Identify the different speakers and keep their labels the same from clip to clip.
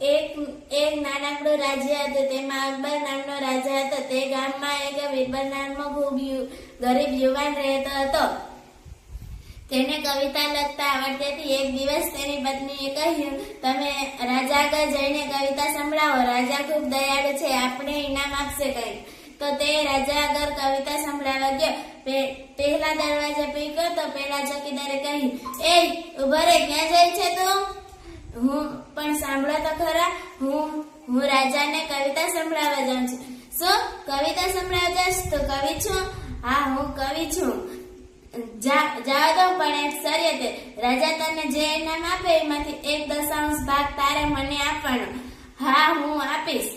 Speaker 1: એક એક નાનકડું રાજ્ય હતું, તેમાં અકબર નામનો રાજા હતો. તે ગામમાં એક બિરબલ નામનો ખૂબ ગરીબ યુવાન રહેતો હતો. તેને કવિતા લખતા આવડતી હતી એક દિવસ તેની પત્નીએ કહ્યું, તમે રાજા આગળ જઈને કવિતા સંભળાવો. રાજા ખૂબ દયાળુ છે, આપણે ઇનામ આપશે કહ્યું તો તે રાજા આગળ કવિતા સંભળાવવા ગયો. પહેલા દરવાજે પીક્યો તો પહેલા ચોકીદારે કહ્યું એ ઉભરે ક્યાં જાય છે તું? હું પણ સાંભળો તો ખરા, હું હું રાજાને કવિતા સંભળાવવા જાઉં છું. શું? કવિતા સંભળાવવા જાશ તો કવિ છું? હા, હું કવિ છું. જા- જાઓ દો પણ શરત તે રાજા તને જે ઇનામ આપે એમાંથી એક દશાંશ ભાગ તારે મને આપવાનો. હા, હું આપીશ.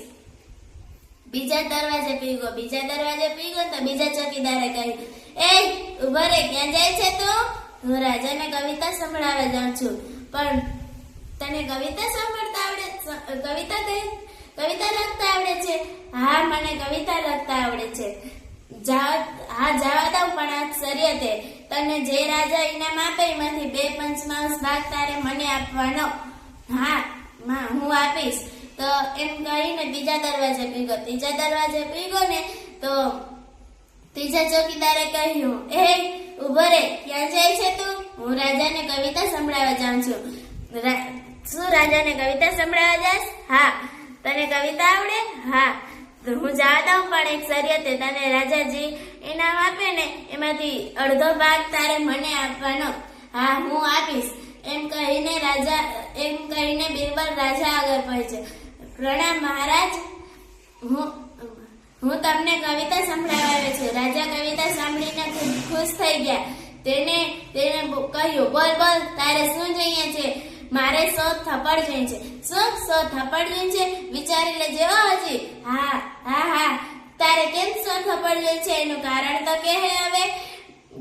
Speaker 1: બીજા દરવાજે પીગો, બીજા દરવાજે પીગો તો બીજા ચોકીદારે કહ્યું એ ઉભરે ક્યાં જાય છે તું? હું રાજાને કવિતા સંભળાવવા જાઉં છું. પણ તને કવિતા સાંભળતા આવડે કવિતા કહે કવિતા લખતા આવડે છે? હા, મને કવિતા લખતા આવડે છે. હા, જવા દઉં પણ આ શર્યતે તને જે રાજા ઇનામ આપે, એમાંથી બે પંચમાંશ ભાગ તારે મને આપવાનો. હા, માં, હું આપીશ. તો એમ કહીને બીજા દરવાજે પીગો ત્રીજા દરવાજે પીગો ને, તો ત્રીજા ચોકીદારે કહ્યું, એ, ઊભો રે, ક્યાં જાય છે તું? હું રાજાને કવિતા સંભળાવવા જાઉં છું. શું રાજાને કવિતા સંભળાવવા જાસ હા. તને કવિતા આવડે? હા. તો હું જવા દઉં, પણ એક શર્યતે તને રાજાજી ઇનામ આપે ને એમાંથી અડધો ભાગ તારે મને આપવાનો. હા, હું આપીશ. એમ કહીને રાજા, એમ કહીને બિરબલ રાજા આગળ પહોંચે પ્રણામ મહારાજ. હું હું તમને કવિતા સંભળાવવા આવ્યો છું. રાજા કવિતા સાંભળીને ખૂબ ખુશ થઈ ગયા. તેને તેને કહ્યું, બોલ બોલ, તારે શું જોઈએ છે? મારે સો થપ્પડ જોઈએ છે. શું સો થપ્પડ જોઈએ છે? વિચારી લેજે, હો હજી. હા હા હા. તારે કેમ સો થપ્પડ જોઈએ છે? એનું કારણ તો કે હે હવે.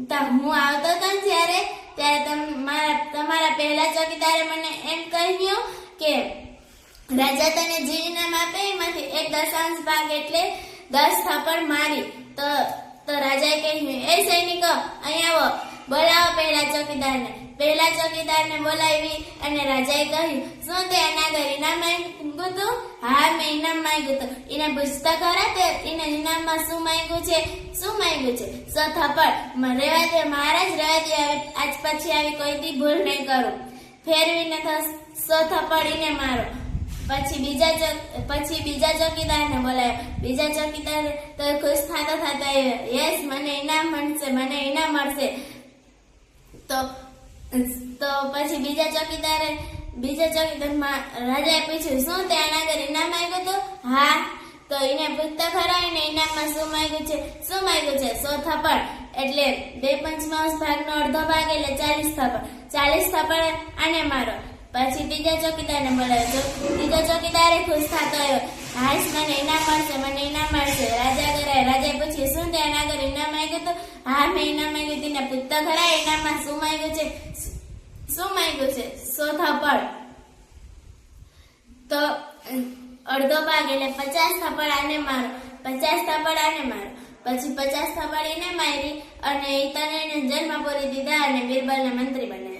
Speaker 1: તો હું આવતો હતો ને ત્યારે તમ- મારા, તમારા પહેલા ચોકીદારે મને એમ કહ્યું કે રાજા તને જે ઇનામ આપે એમાંથી એક દશાંશ ભાગ એટલે દસ થપ્પડ મારી. તો તો રાજાએ કહ્યું, એ સૈનિકો, અહીં આવો. બોલાવો પહેલા ચોકીદારને. પહેલા ચોકીદારને બોલાવી અને રાજાએ કહ્યું, શું તે એના ઘર ઇનામ માંગ્યું તું? હા, મેં ઇનામ માંગ્યું હતું એને પૂછતા ખરા તે? એને ઇનામમાં શું માંગ્યું છે? શું માંગ્યું છે? સો થપ્પડ. રહેવા દે મહારાજ રહેવા દે. આજ પછી આવી કોઈથી ભૂલ નહીં કરું. ફેરવીને સો થપ્પડ ઈને મારો. પછી બીજા ચોક- પછી બીજા ચોકીદારને બોલાયો. બીજા ચોકીદાર તો ખુશ થતા થતા યસ, મને ઇનામ મળશે, મને ઇનામ મળશે. તો તો પછી બીજા ચોકીદારે, બીજા ચોકીદારમાં રાજાએ પૂછ્યું, શું તે આના ઘર ઇનામ આવ્યું હતું હા. તો એને પૂછતા ખરા, એને ઇનામમાં શું માંગ્યું છે? શું માંગ્યું છે? સો થપ્પડ. એટલે બે પંચમાંશ ભાગનો અડધો ભાગ, એટલે ચાલીસ થપ્પડ. ચાલીસ થપ્પડ આને મારો. પછી બીજા ચોકીદારને બોલાવ્યો ચો- બીજો ચોકીદારે ખુશ થતો આવ્યો. હાશ મને ઇનામ મળશે, મને ઇનામ મળશે. રાજા ઘરે રાજાએ પૂછ્યું શું તે એના ઘર ઇનામ માંગ્યું હતું હા, મેં ઇનામ માંગ્યું તેને પૂછતા ખરા ઇનામમાં શું માંગ્યું છે? શું માંગ્યું છે? સો થપ્પડ તો અડધો ભાગ એટલે પચાસ થપ્પડ આને મારો, પચાસ થપ્પડ આને મારો. પછી પચાસ થપ્પડ એને મારી અને તને જન્મ પૂરી દીધા અને બિરબલને મંત્રી બનાવ્યા.